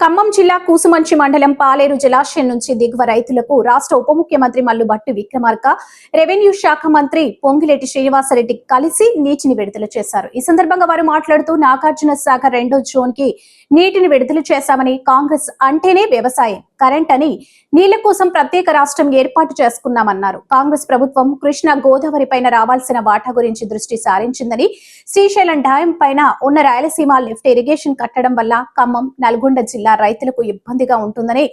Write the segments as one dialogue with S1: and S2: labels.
S1: ఖమ్మం జిల్లా కూసుమంచి మండలం పాలేరు జలాశయం నుంచి దిగువ రైతులకు రాష్ట్ర ఉప ముఖ్యమంత్రి మల్లుబట్టి విక్రమార్క రెవెన్యూ శాఖ మంత్రి పొంగిలేటి శ్రీనివాసరెడ్డి కలిసి నీటిని విడుదల చేశారు. ఈ సందర్భంగా వారు మాట్లాడుతూ నాగార్జున శాఖ రెండో జోన్కి నీటిని విడుదల చేశామని కాంగ్రెస్ అంటేనే వ్యవసాయం కరెంట్ అని నీళ్ళ కోసం ప్రత్యేక రాష్ట్రం ఏర్పాటు చేసుకున్నామన్నారు. కాంగ్రెస్ ప్రభుత్వం కృష్ణా గోదావరి పైన రావాల్సిన వాటా గురించి దృష్టి సారించిందని శ్రీశైలం డ్యాం పైన ఉన్న రాయలసీమ లిఫ్ట్ ఇరిగేషన్ కట్టడం వల్ల ఖమ్మం నల్గొండ జిల్లా రైతులకు ఇబ్బందిగా ఉంటుందని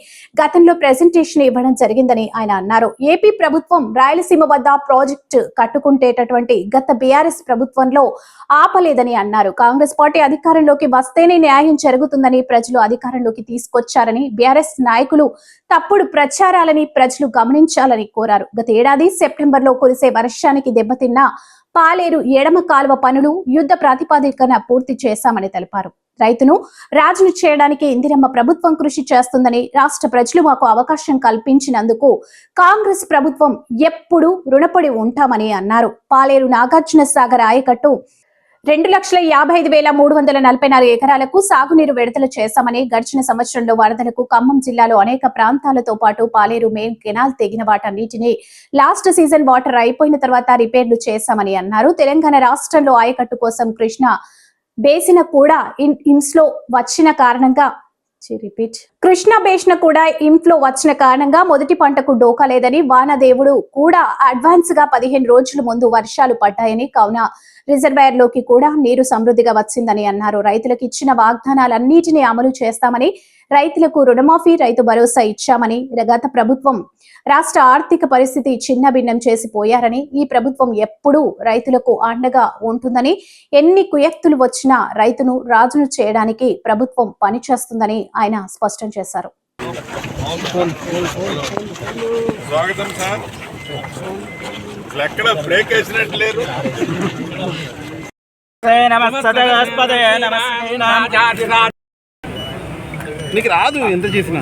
S1: గతంలో ప్రెజెంటేషన్ ఇవ్వడం జరిగిందని ఆయన అన్నారు. ఏపీ ప్రభుత్వం రాయలసీమ వద్ద ప్రాజెక్టు కట్టుకుంటేటటువంటి గత బీఆర్ఎస్ ప్రభుత్వంలో ఆపలేదని అన్నారు. కాంగ్రెస్ పార్టీ అధికారంలోకి వస్తేనే న్యాయం జరుగుతుందని ప్రజలు అధికారంలోకి తీసుకొచ్చారని బీఆర్ఎస్ నాయకులు తప్పుడు ప్రచారాలని ప్రజలు గమనించాలని కోరారు. గత ఏడాది సెప్టెంబర్లో కురిసే వర్షానికి దెబ్బతిన్న పాలేరు ఎడమ కాలువ పనులు యుద్ధ ప్రాతిపదికన పూర్తి చేశామని తెలిపారు. రైతును రాజును చేయడానికి ఇందిరమ్మ ప్రభుత్వం కృషి చేస్తుందని రాష్ట్ర ప్రజలు మాకు అవకాశం కల్పించినందుకు కాంగ్రెస్ ప్రభుత్వం ఎప్పుడు రుణపడి ఉంటామని అన్నారు. పాలేరు నాగార్జున సాగర్ ఆయకట్టు రెండు లక్షల యాభై ఐదు వేల మూడు వందల నలభై నాలుగు ఎకరాలకు సాగునీరు విడుదల చేశామని గడిచిన సంవత్సరంలో వరదలకు ఖమ్మం జిల్లాలో అనేక ప్రాంతాలతో పాటు పాలేరు మేం కెనాల్ తెగిన వాటన్నిటిని లాస్ట్ సీజన్ వాటర్ అయిపోయిన తర్వాత రిపేర్లు చేశామని అన్నారు. తెలంగాణ రాష్ట్రంలో ఆయకట్టు కోసం కృష్ణ బేసిన కూడా ఇన్- ఇన్స్లో వచ్చిన కారణంగా. రిపీట్. కృష్ణ బేసిన కూడా ఇంట్లో వచ్చిన కారణంగా మొదటి పంటకు డోకా లేదని వానదేవుడు కూడా అడ్వాన్స్గా పదిహేను రోజుల ముందు వర్షాలు పడ్డాయని కావున రిజర్వాయర్లోకి కూడా నీరు సమృద్ధిగా వచ్చిందని అన్నారు. రైతులకు ఇచ్చిన వాగ్దానాలన్నిటినీ అమలు చేస్తామని రైతులకు రుణమాఫీ రైతు భరోసా ఇచ్చామని గత ప్రభుత్వం రాష్ట్ర ఆర్థిక పరిస్థితి చిన్న భిన్నం చేసి పోయారని ఈ ప్రభుత్వం ఎప్పుడూ రైతులకు అండగా ఉంటుందని ఎన్ని కుయక్తులు వచ్చినా రైతును రాజును చేయడానికి ప్రభుత్వం పనిచేస్తుందని ఆయన స్పష్టం చేశారు.
S2: స్వాగతం సార్. ఎక్కడ బ్రేక్ వేసినట్టు లేరు
S3: నీకు రాదు ఎంత చేసినా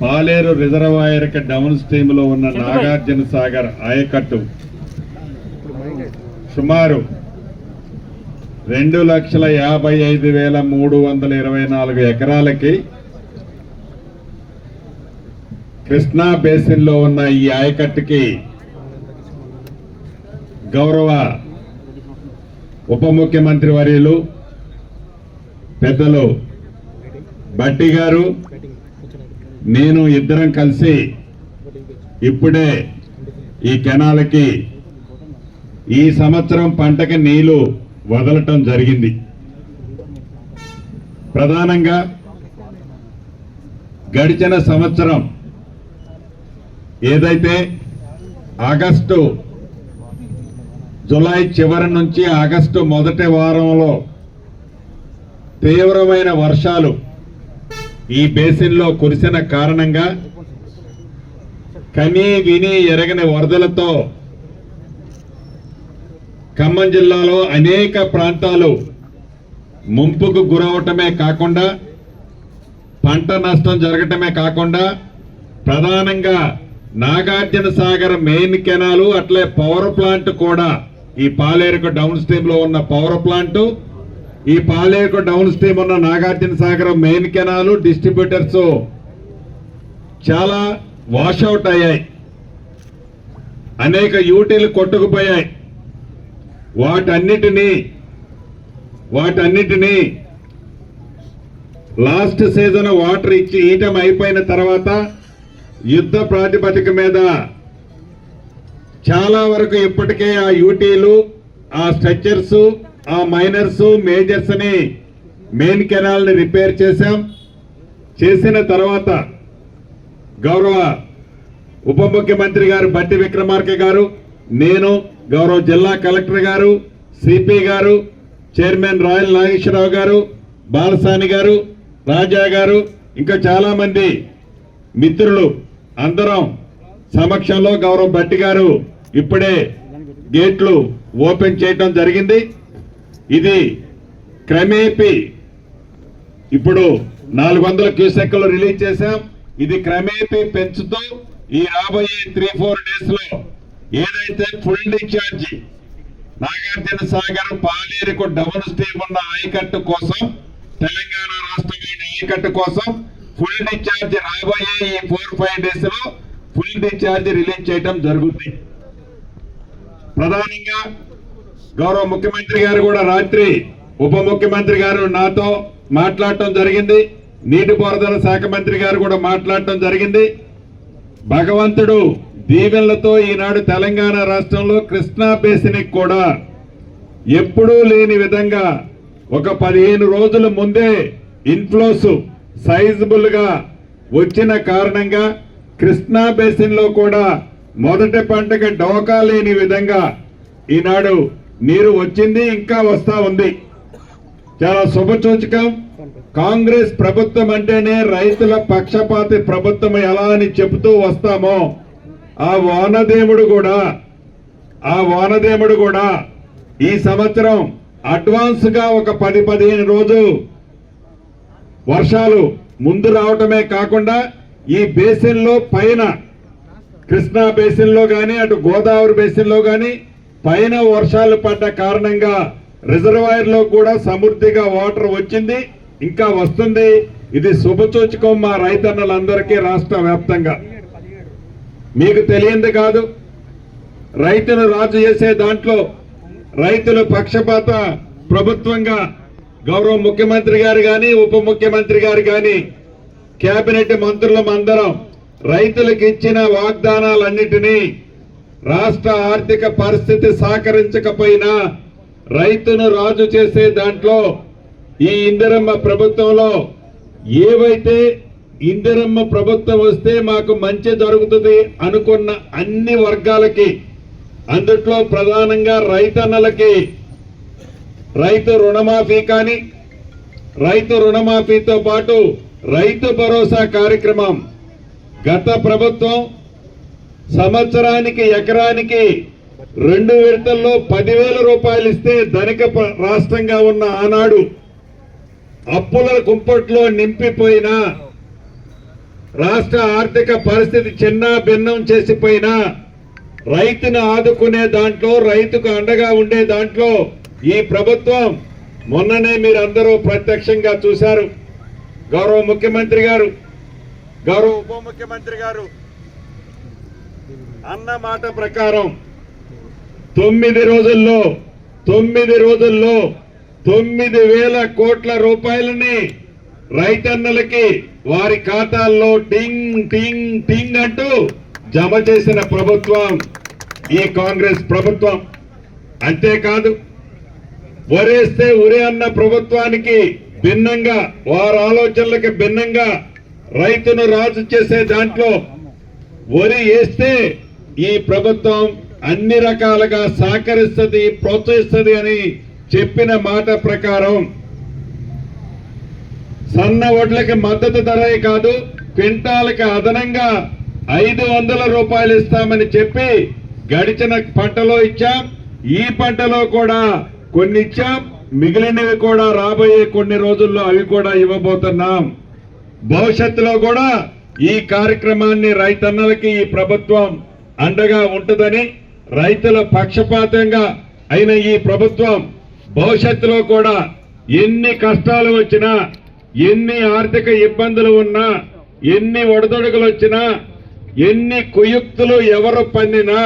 S2: పాలేరు రిజర్వాయర్ డౌన్ స్ట్రీమ్లో ఉన్న నాగార్జున సాగర్ ఆయకట్టు. సుమారు రెండు లక్షల యాభై ఐదు వేల మూడు వందల ఇరవై నాలుగు ఎకరాలకి కృష్ణా బేసిన్లో ఉన్న ఈ ఆయకట్టుకి గౌరవ ఉప ముఖ్యమంత్రి వర్యులు పెద్దలు బట్టి గారు నేను ఇద్దరం కలిసి ఇప్పుడే ఈ కెనాలకి ఈ సంవత్సరం పంటకి నీళ్ళు వదలటం జరిగింది. ప్రధానంగా గడిచిన సంవత్సరం ఏదైతే ఆగస్టు జులై చివరి నుంచి ఆగస్టు మొదటి వారంలో తీవ్రమైన వర్షాలు ఈ బేసిన్లో కురిసిన కారణంగా కనీ విని ఎరగని వరదలతో ఖమ్మం జిల్లాలో అనేక ప్రాంతాలు ముంపుకు గురవటమే కాకుండా పంట నష్టం జరగటమే కాకుండా ప్రధానంగా నాగార్జున సాగర్ మెయిన్ కెనాలు అట్లే పవర్ ప్లాంట్ కూడా ఈ పాలేరుకు డౌన్ స్ట్రీమ్లో ఉన్న పవర్ ప్లాంట్ ఈ పాలేరుకు డౌన్ స్ట్రీమ్ ఉన్న Nagarjuna Sagar main canal distributors చాలా వాషౌట్ అయ్యాయి. అనేక యూటీలు కొట్టుకుపోయాయి. వాటన్నిటినీ వాటన్నిటినీ లాస్ట్ సీజన్ వాటర్ ఇచ్చి ఈటం అయిపోయిన తర్వాత యుద్ధ ప్రాతిపదిక మీద చాలా వరకు ఇప్పటికే ఆ యూటీలు ఆ స్ట్రక్చర్స్ ఆ మైనర్స్ మేజర్స్ని మెయిన్ కెనాల్ని రిపేర్ చేశాం. చేసిన తర్వాత గౌరవ ఉప ముఖ్యమంత్రి గారు బట్టి విక్రమార్క గారు నేను గౌరవ జిల్లా కలెక్టర్ గారు సిపి గారు చైర్మన్ రాయల్ నాగేశ్వరరావు గారు బాలసాని గారు రాజా గారు ఇంకా చాలామంది మిత్రులు అందరం సమక్షంలో గౌరవ భట్టి గారు ఇప్పుడే గేట్లు ఓపెన్ చేయటం జరిగింది. ఇది క్రమేపీ ఇప్పుడు నాలుగు వందల క్యూసెక్లు రిలీజ్ చేశాం. ఇది క్రమేపీ పెంచుతూ ఈ రాబోయే త్రీ ఫోర్ డేస్లో ఏదైతే ఫుల్ డిశ్చార్జ్ నాగార్జున సాగర్ పాలేరుకు డబుల్ స్టీమ్ ఉన్న ఆయకట్టు కోసం తెలంగాణ రాష్ట్రంలోని ఆయకట్టు కోసం ఫుల్ డిశ్చార్జ్ రాబోయే ఈ ఫోర్ ఫైవ్ డేస్లో ఫుల్ డిశ్చార్జ్ రిలీజ్ చేయడం జరుగుతుంది ప్రధానంగా గౌరవ ముఖ్యమంత్రి గారు కూడా రాత్రి ఉప ముఖ్యమంత్రి గారు నాతో మాట్లాడటం జరిగింది. నీటిపారుదల శాఖ మంత్రి గారు కూడా మాట్లాడటం జరిగింది. భగవంతుడు దీవెనలతో ఈనాడు తెలంగాణ రాష్ట్రంలో కృష్ణా బేసిన్ కూడా ఎప్పుడూ లేని విధంగా ఒక పదిహేను రోజుల ముందే ఇన్ఫ్లోస్ సైజబుల్గా వచ్చిన కారణంగా కృష్ణా బేసిన్లో కూడా మొదటి పంటకి డోకా లేని విధంగా ఈనాడు నీరు వచ్చింది ఇంకా వస్తా ఉంది. చాలా శుభసూచకం. కాంగ్రెస్ ప్రభుత్వం అంటేనే రైతుల పక్షపాతి ప్రభుత్వం ఎలా అని చెబుతూ వస్తామో ఆ వానదేవుడు కూడా ఆ వానదేవుడు కూడా ఈ సంవత్సరం అడ్వాన్స్గా ఒక పది పదిహేను రోజు వర్షాలు ముందు రావటమే కాకుండా ఈ బేసిన్లో పైన కృష్ణా బేసిన్లో కానీ అటు గోదావరి బేసిన్లో కానీ పైన వర్షాలు పడ్డ కారణంగా రిజర్వాయర్లో కూడా సమృద్ధిగా వాటర్ వచ్చింది ఇంకా వస్తుంది. ఇది శుభసూచకం మా రైతన్నలందరికీ రాష్ట్ర వ్యాప్తంగా. మీకు తెలియంది కాదు రైతును రాజు చేసే దాంట్లో రైతులు పక్షపాత ప్రభుత్వంగా గౌరవ ముఖ్యమంత్రి గారు కానీ ఉప ముఖ్యమంత్రి గారు కానీ కేబినెట్ మంత్రులం అందరం రైతులకు ఇచ్చిన వాగ్దానాలన్నిటినీ రాష్ట్ర ఆర్థిక పరిస్థితి సహకరించకపోయినా రైతును రాజు చేసే దాంట్లో ఈ ఇందిరమ్మ ప్రభుత్వంలో ఏవైతే ఇందిరమ్మ ప్రభుత్వం వస్తే మాకు మంచి జరుగుతుంది అనుకున్న అన్ని వర్గాలకి అందుట్లో ప్రధానంగా రైతన్నలకి రైతు రుణమాఫీ కానీ రైతు రుణమాఫీతో పాటు రైతు భరోసా కార్యక్రమం గత ప్రభుత్వం సంవత్సరానికి ఎకరానికి రెండు విడతల్లో పదివేల రూపాయలు ఇస్తే ధనిక ప- రాష్ట్రంగా ఉన్న ఆనాడు అప్పుల కుంపట్లో నింపిపోయిన రాష్ట్ర ఆర్థిక పరిస్థితి చిన్న భిన్నం చేసిపోయినా రైతును ఆదుకునే దాంట్లో రైతుకు అండగా ఉండే దాంట్లో ఈ ప్రభుత్వం మొన్ననే మీరందరూ ప్రత్యక్షంగా చూశారు. గౌరవ ముఖ్యమంత్రి గారు గౌరవ ఉప ముఖ్యమంత్రి గారు అన్న మాట ప్రకారం తొమ్మిది రోజుల్లో తొమ్మిది రోజుల్లో తొమ్మిది వేల కోట్ల రూపాయలని రైతన్నలకి వారి ఖాతాల్లో టింగ్ టింగ్ టింగ్ అంటూ జమ చేసిన ప్రభుత్వం ఈ కాంగ్రెస్ ప్రభుత్వం. అంతేకాదు వరేస్తే ఉరే అన్న ప్రభుత్వానికి భిన్నంగా వారి ఆలోచనలకు భిన్నంగా రైతును రాజు చేసే దాంట్లో వరి వేస్తే ఈ ప్రభుత్వం అన్ని రకాలుగా సహకరిస్తుంది ప్రోత్సహిస్తుంది అని చెప్పిన మాట ప్రకారం సన్న వడ్లకి మద్దతు ధరే కాదు క్వింటాలకి అదనంగా ఐదు వందల రూపాయలు ఇస్తామని చెప్పి గడిచిన పంటలో ఇచ్చాం. ఈ పంటలో కూడా కొన్ని ఇచ్చాం మిగిలినవి కూడా రాబోయే కొన్ని రోజుల్లో అవి కూడా ఇవ్వబోతున్నాం. భవిష్యత్తులో కూడా ఈ కార్యక్రమాన్ని రైతన్నలకి ఈ ప్రభుత్వం అండగా ఉంటుందని రైతుల పక్షపాతంగా అయిన ఈ ప్రభుత్వం భవిష్యత్తులో కూడా ఎన్ని కష్టాలు వచ్చినా ఎన్ని ఆర్థిక ఇబ్బందులు ఉన్నా ఎన్ని ఒడదొడుగులు వచ్చినా ఎన్ని కుయుక్తులు ఎవరు పన్నినా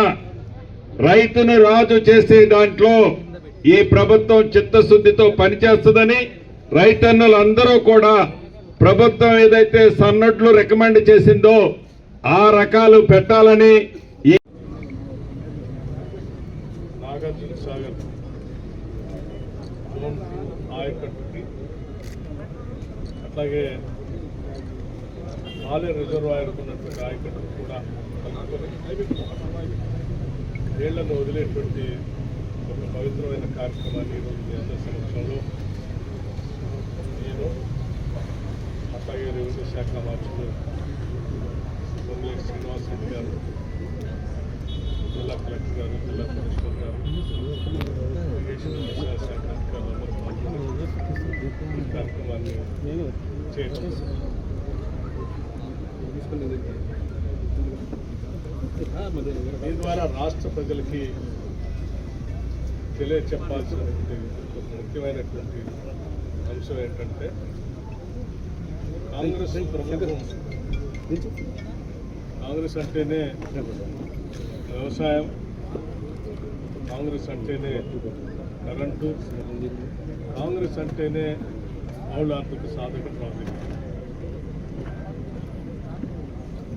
S2: రైతును రాజు చేసే దాంట్లో ఈ ప్రభుత్వం చిత్తశుద్ధితో పనిచేస్తుందని రైతన్నులు అందరూ కూడా ప్రభుత్వం ఏదైతే సన్నడ్లు రికమెండ్ చేసిందో ఆ రకాలు పెట్టాలని ఈ
S4: నాగార్జున సాగర్ జోన్ ఆయకట్టుకి అట్లాగే ఆలయ రిజర్వాయర్ ఉన్నటువంటి ఆయకట్టు కూడా కలుపుకొని నీళ్ళను వదిలేటువంటి ఒక పవిత్రమైన కార్యక్రమాన్ని ఈరోజు మీ అందరి సమక్షంలో నేను అట్లాగే రెవెన్యూ శాఖ మార్చులు పొంగులేటి శ్రీనివాస్ రెడ్డి గారు జిల్లా కలెక్టర్ గారు జిల్లా కమిషనర్ గారు ఇరిగేషన్ వ్యవసాయ శాఖ అధికారులందరూ పాల్గొని ఈ కార్యక్రమాన్ని చేయడం దీని ద్వారా రాష్ట్ర ప్రజలకి తెలియచెప్పాల్సినటువంటి ఒక ముఖ్యమైనటువంటి అంశం ఏంటంటే కాంగ్రెస్ ప్రభుత్వం కాంగ్రెస్ అంటేనే వ్యవసాయం కాంగ్రెస్ అంటేనే కరెంటు కాంగ్రెస్ అంటేనే బహుళ ఆర్థిక సాధక ప్రాజెక్టు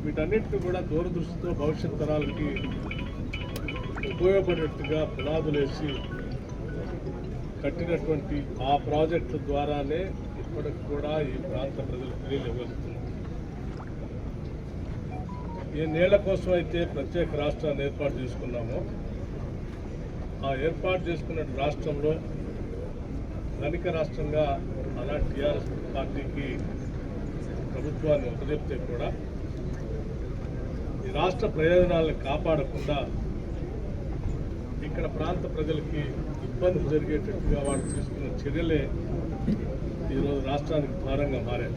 S4: వీటన్నిటిని కూడా దూరదృష్టితో భవిష్యత్ తరాలకి ఉపయోగపడేట్టుగా పునాదులేసి కట్టినటువంటి ఆ ప్రాజెక్టు ద్వారానే ఇప్పటికి కూడా ఈ ప్రాంత ప్రజలు తెలియజేయగలుగుతున్నారు ఏ నేల కోసం అయితే ప్రత్యేక రాష్ట్రాన్ని ఏర్పాటు చేసుకున్నామో. ఆ ఏర్పాటు చేసుకున్న రాష్ట్రంలో ధనిక రాష్ట్రంగా అలా టీఆర్ఎస్ పార్టీకి ప్రభుత్వాన్ని ఉపజెప్తే కూడా ఈ రాష్ట్ర ప్రయోజనాలను కాపాడకుండా ఇక్కడ ప్రాంత ప్రజలకి ఇబ్బంది జరిగేటట్టుగా వాళ్ళు తీసుకున్న చర్యలే ఈరోజు రాష్ట్రానికి భారంగా మారాయి.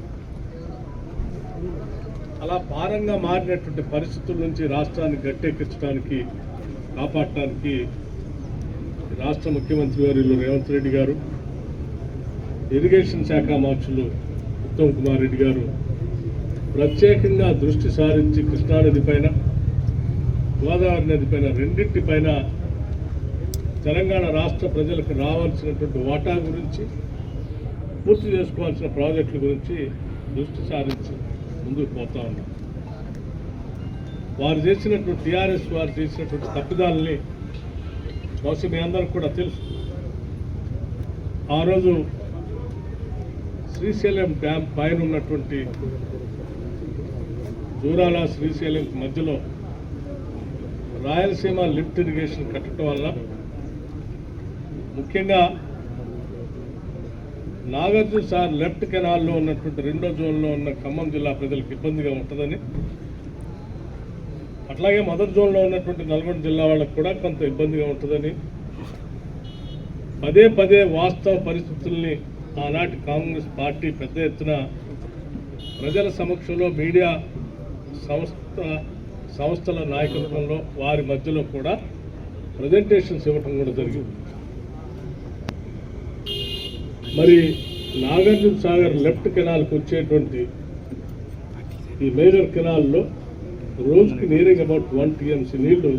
S4: అలా భారంగా మారినటువంటి పరిస్థితుల నుంచి రాష్ట్రాన్ని గట్టెక్కించడానికి కాపాడటానికి రాష్ట్ర ముఖ్యమంత్రి వారిలో రేవంత్ రెడ్డి గారు ఇరిగేషన్ శాఖ మంత్రులు ఉత్తమ్ కుమార్ రెడ్డి గారు ప్రత్యేకంగా దృష్టి సారించి కృష్ణానది పైన గోదావరి నది పైన రెండింటి పైన తెలంగాణ రాష్ట్ర ప్రజలకు రావాల్సినటువంటి వాటా గురించి పూర్తి చేసుకోవాల్సిన ప్రాజెక్టుల గురించి దృష్టి సారించి ముందుకు పోతా ఉన్నాం. వారు చేసినటువంటి టీఆర్ఎస్ వారు చేసినటువంటి తప్పిదాలని బహుశా మీ అందరికి కూడా తెలుసు. ఆ రోజు శ్రీశైలం డ్యామ్ పైన ఉన్నటువంటి జూరాల శ్రీశైలం మధ్యలో రాయలసీమ లిఫ్ట్ ఇరిగేషన్ కట్టడం వల్ల ముఖ్యంగా నాగార్జున సార్ లెఫ్ట్ కెనాల్లో ఉన్నటువంటి రెండో జోన్లో ఉన్న ఖమ్మం జిల్లా ప్రజలకు ఇబ్బందిగా ఉంటుందని అట్లాగే మొదటి జోన్లో ఉన్నటువంటి నల్గొండ జిల్లా వాళ్ళకు కూడా కొంత ఇబ్బందిగా ఉంటుందని పదే పదే వాస్తవ పరిస్థితుల్ని ఆనాటి కాంగ్రెస్ పార్టీ పెద్ద ఎత్తున ప్రజల సమక్షంలో మీడియా సంస్థ సంస్థల నాయకత్వంలో వారి మధ్యలో కూడా ప్రజెంటేషన్స్ ఇవ్వటం కూడా జరిగింది. మరి నాగార్జున సాగర్ లెఫ్ట్ కెనాల్కి వచ్చేటువంటి ఈ మేజర్ కెనాల్లో రోజుకి నీరింగ్ అబౌట్ వన్ టీఎంసీ నీళ్ళు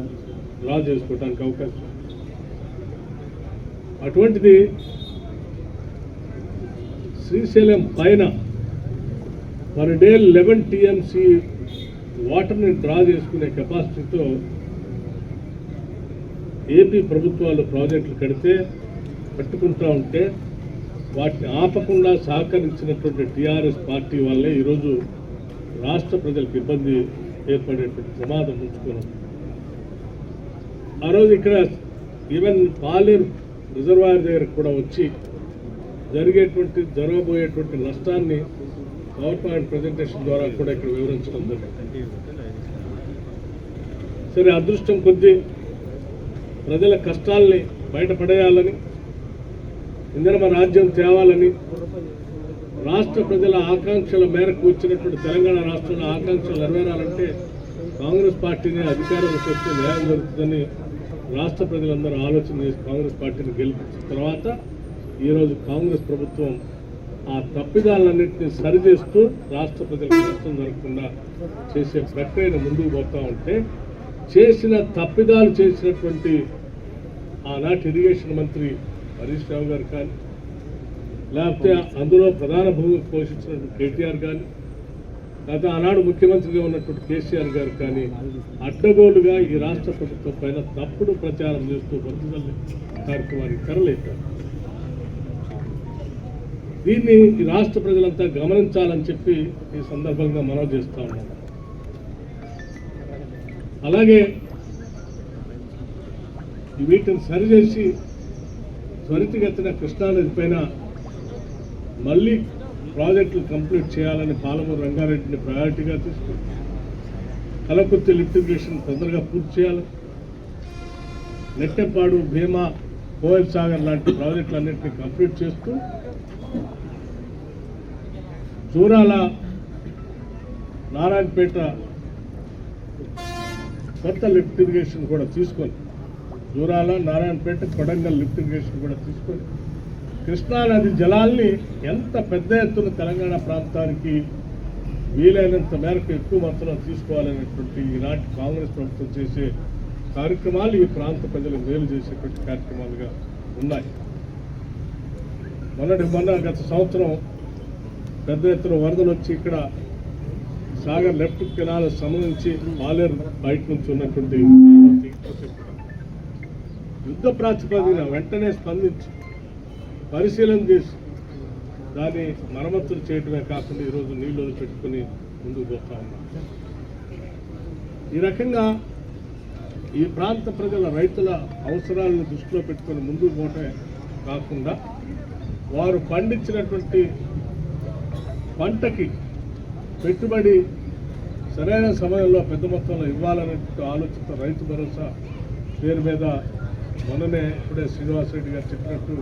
S4: డ్రా చేసుకోవడానికి అవకాశం ఉంది. అటువంటిది శ్రీశైలం పైన పర్ డే లెవెన్ టీఎంసీ వాటర్ని డ్రా చేసుకునే కెపాసిటీతో ఏపీ ప్రభుత్వాలు ప్రాజెక్టులు కడితే కట్టుకుంటూ ఉంటే వాటిని ఆపకుండా సహకరించినటువంటి టీఆర్ఎస్ పార్టీ వల్లే ఈరోజు రాష్ట్ర ప్రజలకు ఇబ్బంది ఏర్పడేటువంటి ప్రమాదం ఉంచుకున్నాం. ఆ రోజు ఇక్కడ ఈవెన్ పాలేరు రిజర్వాయర్ దగ్గర కూడా వచ్చి జరిగేటువంటి జరగబోయేటువంటి నష్టాన్ని పవర్ పాయింట్ ప్రజెంటేషన్ ద్వారా కూడా ఇక్కడ వివరించడం జరిగింది. సరే అదృష్టం కొద్దీ ప్రజల కష్టాల్ని బయటపడేయాలని ఇందిరమ రాజ్యం తేవాలని రాష్ట్ర ప్రజల ఆకాంక్షల మేరకు వచ్చినటువంటి తెలంగాణ రాష్ట్రంలో ఆకాంక్షలు నెరవేరాలంటే కాంగ్రెస్ పార్టీని అధికారంలోకి వస్తే న్యాయం జరుగుతుందని రాష్ట్ర ప్రజలందరూ ఆలోచన చేసి కాంగ్రెస్ పార్టీని గెలిపించిన తర్వాత ఈరోజు కాంగ్రెస్ ప్రభుత్వం ఆ తప్పిదాలన్నింటినీ సరిచేస్తూ రాష్ట్ర ప్రజలకు నష్టం జరగకుండా చేసే ప్రక్రియను ముందుకు పోతా ఉంటే చేసిన తప్పిదాలు చేసినటువంటి ఆనాటి ఇరిగేషన్ మంత్రి హరీష్ రావు గారు కానీ లేకపోతే అందులో ప్రధాన భూమిక పోషించినటువంటి కేటీఆర్ కానీ లేకపోతే ఆనాడు ముఖ్యమంత్రిగా ఉన్నటువంటి కేసీఆర్ గారు కానీ అడ్డగోలుగా ఈ రాష్ట్ర ప్రభుత్వం పైన తప్పుడు ప్రచారం చేస్తూ బంధువుల కార్యక్రమానికి తెరలేపారు. దీన్ని ఈ రాష్ట్ర ప్రజలంతా గమనించాలని చెప్పి ఈ సందర్భంగా మనం చేస్తా ఉన్నాం. అలాగే ఈ వీటిని సరిచేసి త్వరితగతిన కృష్ణానది పైన మళ్ళీ ప్రాజెక్టులు కంప్లీట్ చేయాలని పాలమూరు రంగారెడ్డిని ప్రయారిటీగా తీసుకుంది. కలకుర్తి లిఫ్ట్ తొందరగా పూర్తి చేయాలి. నెట్టెపాడు భీమా కోయల్ సాగర్ లాంటి ప్రాజెక్టులన్నింటినీ కంప్లీట్ చేస్తూ జూరాల నారాయణపేట కొత్త లిఫ్ట్ ఇరిగేషన్ కూడా తీసుకొని దూరాల నారాయణపేట కొడంగల్ లిఫ్ట్ ఇరిగేషన్ కూడా తీసుకొని కృష్ణానది జలాల్ని ఎంత పెద్ద ఎత్తున తెలంగాణ ప్రాంతానికి వీలైనంత మేరకు ఎక్కువ మొత్తంలో తీసుకోవాలనేటువంటి ఈనాటి కాంగ్రెస్ ప్రభుత్వం చేసే కార్యక్రమాలు ఈ ప్రాంత ప్రజలకు మేలు చేసేటువంటి కార్యక్రమాలుగా ఉన్నాయి. మొన్నటి మొన్న గత సంవత్సరం పెద్ద ఎత్తున వరదలు వచ్చి ఇక్కడ సాగర్ లెఫ్ట్ కెనాల్ సంబంధించి మాలేరు బయట నుంచి ఉన్నటువంటి యుద్ధ ప్రాతిపదికన వెంటనే స్పందించి పరిశీలన చేసి దాన్ని మరమ్మతులు చేయటమే కాకుండా ఈరోజు నీళ్ళు పెట్టుకుని ముందుకు పోతా ఉన్నాం. ఈ రకంగా ఈ ప్రాంత ప్రజల రైతుల అవసరాలను దృష్టిలో పెట్టుకొని ముందుకు పోవటమే కాకుండా వారు పండించినటువంటి పంటకి పెట్టుబడి సరైన సమయంలో పెద్ద మొత్తంలో ఇవ్వాలనేటువంటి ఆలోచనతో రైతు భరోసా పేరు మీద మొన్ననే ఇప్పుడే శ్రీనివాసరెడ్డి గారు చెప్పినట్టు